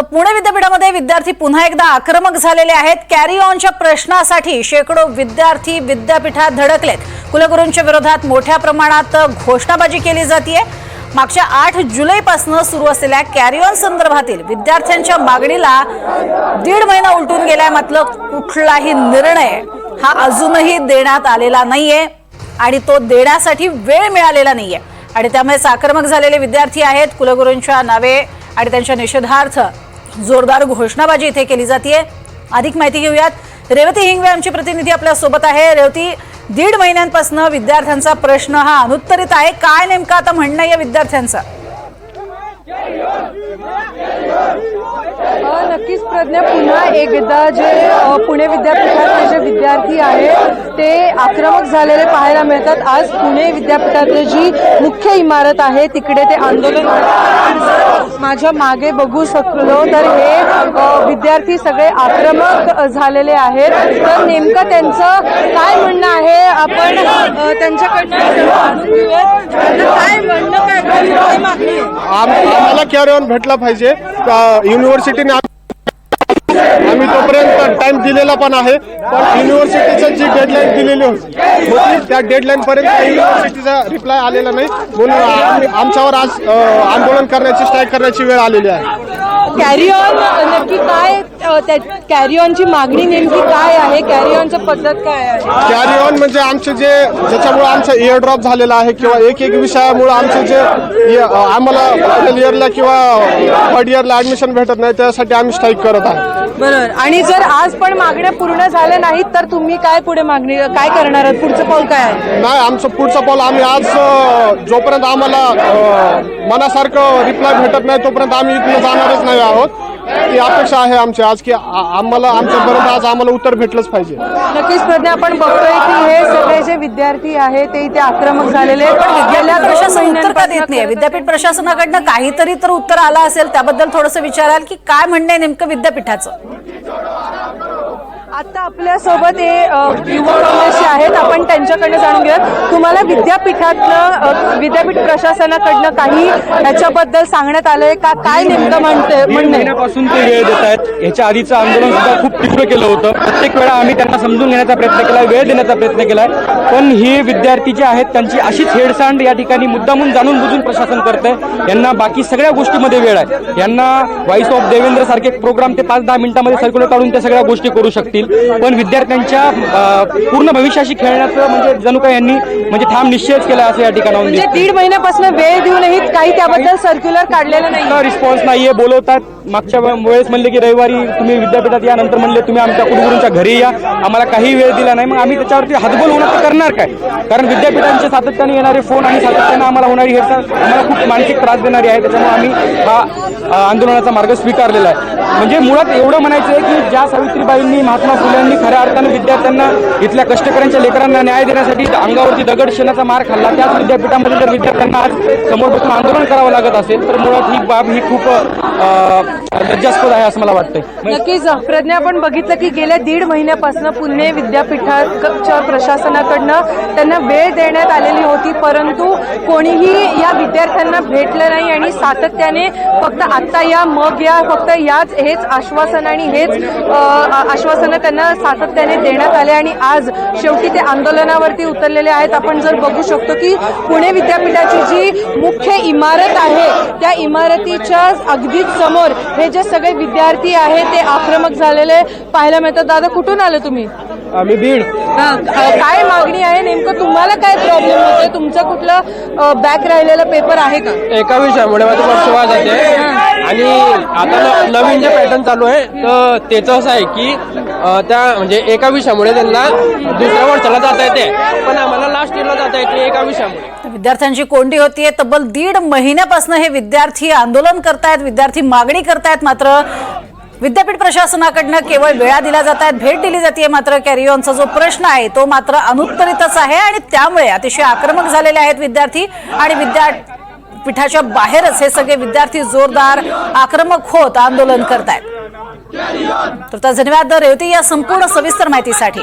तर पुणे विद्यापीठामध्ये विद्यार्थी पुन्हा एकदा आक्रमक झालेले आहेत. कॅरी ऑनच्या प्रश्नासाठी शेकडो विद्यार्थी विद्यापीठात धडकलेत. कुलगुरूंच्या विरोधात मोठ्या प्रमाणात घोषणाबाजी केली जाते मागच्या आठ जुलैपासून सुरू असलेल्या कॅरी ऑन संदर्भातील विद्यार्थ्यांच्या मागणीला दीड महिना उलटून गेलाय मात्र कुठलाही निर्णय हा अजूनही देण्यात आलेला नाहीये आणि तो देण्यासाठी वेळ मिळालेला नाहीये. आणि त्यामुळेच आक्रमक झालेले विद्यार्थी आहेत कुलगुरूंच्या नावे आणि त्यांच्या निषेधार्थ जोरदार घोषणाबाजी इथे केली जाते अधिक माहिती घेऊयात. रेवती हिंगवे आमची प्रतिनिधी आपल्यासोबत आहे. रेवती दीड महिन्यांपासून विद्यार्थ्यांचा प्रश्न हा अनुत्तरित आहे. काय नेमकं आता म्हणणं आहे या विद्यार्थ्यांचा अ, नक्कीच पुन्हा एकदा जे पुणे विद्यापीठातले जे विद्यार्थी आहेत ते आक्रमक झालेले पाहायला मिळतात. आज पुणे विद्यापीठातली जी मुख्य इमारत आहे तिकडे ते आंदोलन माझ्या मागे बघू शकलो तर हे विद्यार्थी सगळे आक्रमक झालेले आहेत. तर नेमकं त्यांचं काय म्हणणं आहे? आपण त्यांच्याकडनं काय म्हणणं आम्हाला कॅरी भेटला पाहिजे. युनिव्हर्सिटीने टाइम दिलेला पण आहे. पण युनिव्हर्सिटीचं जी डेडलाईन दिलेली होती त्या डेडलाईन पर्यंत युनिव्हर्सिटीचा रिप्लाय आलेला नाही. म्हणून आमच्यावर आज आंदोलन करण्याची स्ट्राईक करण्याची वेळ आलेली आहे. कॅरी ऑन नक्की काय कॅरी ऑनची मागणी नेमकी काय आहे? कॅरी ऑनचं पद्धत काय आहे? कॅरी ऑन म्हणजे आमचे जे ज्याच्यामुळे आमचा इयर ड्रॉप झालेला आहे किंवा एक एक विषयामुळे आमचे जे आम्हाला फायनल इयरला किंवा थर्ड इयरला ऍडमिशन भेटत नाही त्यासाठी आम्ही स्ट्राईक करत आहे. बरोबर. आणि जर आज पण मागण्या पूर्ण झाल्या नाहीत तर तुम्ही काय पुढे मागणी काय करणार आहात? पुढचं पाऊल काय आहे? नाही आमचं पुढचा पाऊल आम्ही आज अ, जोपर्यंत आम्हाला अ, मनासारखं रिप्लाय भेटत नाही तोपर्यंत आम्ही इथनं जाणारच नाही आहोत. ती अपेक्षा आहे आमची. आज की आ- आम्हाला आमच्यापर्यंत आज आम्हाला उत्तर भेटलंच पाहिजे. नक्कीच प्रज्ञा आपण बघतोय की हे सगळे जे विद्यार्थी आहे ते इथे आक्रमक झालेले आहेत. पण गेल्या विद्यापीठ दोन प्रशासन उत्तर का देत नाही? विद्यापीठ प्रशासनाकडनं काहीतरी तर उत्तर आलं असेल. त्याबद्दल थोडंसं विचाराल की काय म्हणणं आहे नेमकं विद्यापीठाचं? आता आपल्यासोबत हे काँग्रेसचे आहेत. आपण त्यांच्याकडनं जाणून घेऊयात. तुम्हाला विद्यापीठातनं विद्यापीठ प्रशासनाकडनं काही याच्याबद्दल सांगण्यात आलंय का? काय नेमकं म्हणते महिन्यापासून ते वेळ देत आहेत. ह्याच्या आधीचं आंदोलन सुद्धा खूप तीव्र केलं होतं. प्रत्येक वेळा आम्ही त्यांना समजून घेण्याचा प्रयत्न केला वेळ देण्याचा प्रयत्न केलाय. पण ही विद्यार्थी जे आहेत त्यांची अशीच हेडसांड या ठिकाणी मुद्दामून जाणून बुजून प्रशासन करतंय. यांना बाकी सगळ्या गोष्टीमध्ये वेळ आहे. यांना व्हॉइस ऑफ देवेंद्र सारखे प्रोग्राम ते पाच दहा मिनिटांमध्ये सर्क्युलर काढून त्या सगळ्या गोष्टी करू शकतील. पण विद्यार्थ्यांच्या पूर्ण भविष्याशी खेळण्याचं म्हणजे जणू यांनी म्हणजे ठाम निश्चयच केला असं या ठिकाणाहून म्हणजे. दीड महिन्यापासून वेळ देऊनही काही त्याबद्दल सर्क्युलर काढलेलं नाही रिस्पॉन्स नाहीये बोलवतात. मागच्या वेळेस म्हणले की रविवारी तुम्ही विद्यापीठात या नंतर म्हणले तुम्ही आमच्या कुलगुरूंच्या घरी या. आम्हाला काही वेळ दिला नाही. मग आम्ही त्याच्यावरती हातबोल होणार तर करणार काय? कारण विद्यापीठांचे सातत्याने येणारे फोन आणि सातत्याने आम्हाला होणारी हेरसाळ आम्हाला खूप मानसिक त्रास देणारी आहे. त्याच्यामुळे आम्ही हा आंदोलनाचा मार्ग स्वीकारलेला आहे. म्हणजे मुळात एवढं म्हणायचं आहे की ज्या सावित्रीबाईंनी महात्मा फुल्यांनी खऱ्या अर्थानं विद्यार्थ्यांना इथल्या कष्टकऱ्यांच्या लेकरांना न्याय देण्यासाठी अंगावरती दगड शेणाचा मार खाल्ला. त्याच विद्यापीठामध्ये जर विद्यार्थ्यांना आज समोर बसून आंदोलन करावं लागत असेल तर मुळात ही बाब ही खूप लज्जास्पद आहे असं मला वाटतंय. म्हणजे नक्कीच प्रज्ञा आपण बघितलं की गेल्या दीड महिन्यापासून पुणे विद्यापीठाच्या प्रशासनाकडनं त्यांना वेळ देण्यात आलेली होती परंतु कोणीही या विद्यार्थ्यांना भेटलं नाही आणि सातत्याने फक्त आत्ता या मग या फक्त याच हेच आश्वासन आणि हेच आश्वासनं त्यांना सातत्याने देण्यात आले आणि आज शेवटी ते आंदोलनावरती उतरलेले आहेत. आपण जर बघू शकतो की पुणे विद्यापीठाची जी मुख्य इमारत आहे त्या इमारतीच्या अगदीच समोर हे जे सगळे विद्यार्थी आहेत ते आक्रमक झालेले पाहायला मिळतात. दादा कुठून आले तुम्ही? आम्ही बीड. काय मागणी आहे नेमकं तुम्हाला काय प्रॉब्लेम होतोय? तुमचं कुठलं बॅक राहिलेला पेपर आहे का? एका विषयामुळे माझं वर्ष वाया जाते आणि आता न- नवीन जे पॅटर्न चालू आहे तर त्याचं असं आहे की अं, त्या म्हणजे एका विषयामुळे त्यांना दुसऱ्या वर्षाला जाता येते. पण आम्हाला लास्ट इयरला जाता येत एका विषयामुळे. विद्यार्थ्यांची कोंडी होतीये तब्बल दीड महिन्यापासून हे विद्यार्थी आंदोलन करतायत विद्यार्थी मागणी करतायत मात्र विद्यापीठ प्रशासनाकडनं केवळ वेळा दिल्या जात आहेत भेट दिली जाते मात्र कॅरिओनचा जो प्रश्न आहे तो मात्र अनुत्तरितच आहे आणि त्यामुळे अतिशय आक्रमक झालेले आहेत विद्यार्थी आणि विद्यापीठाच्या बाहेरच हे सगळे विद्यार्थी जोरदार आक्रमक होत आंदोलन करतायत. तर धन्यवाद रेवती या संपूर्ण सविस्तर माहितीसाठी.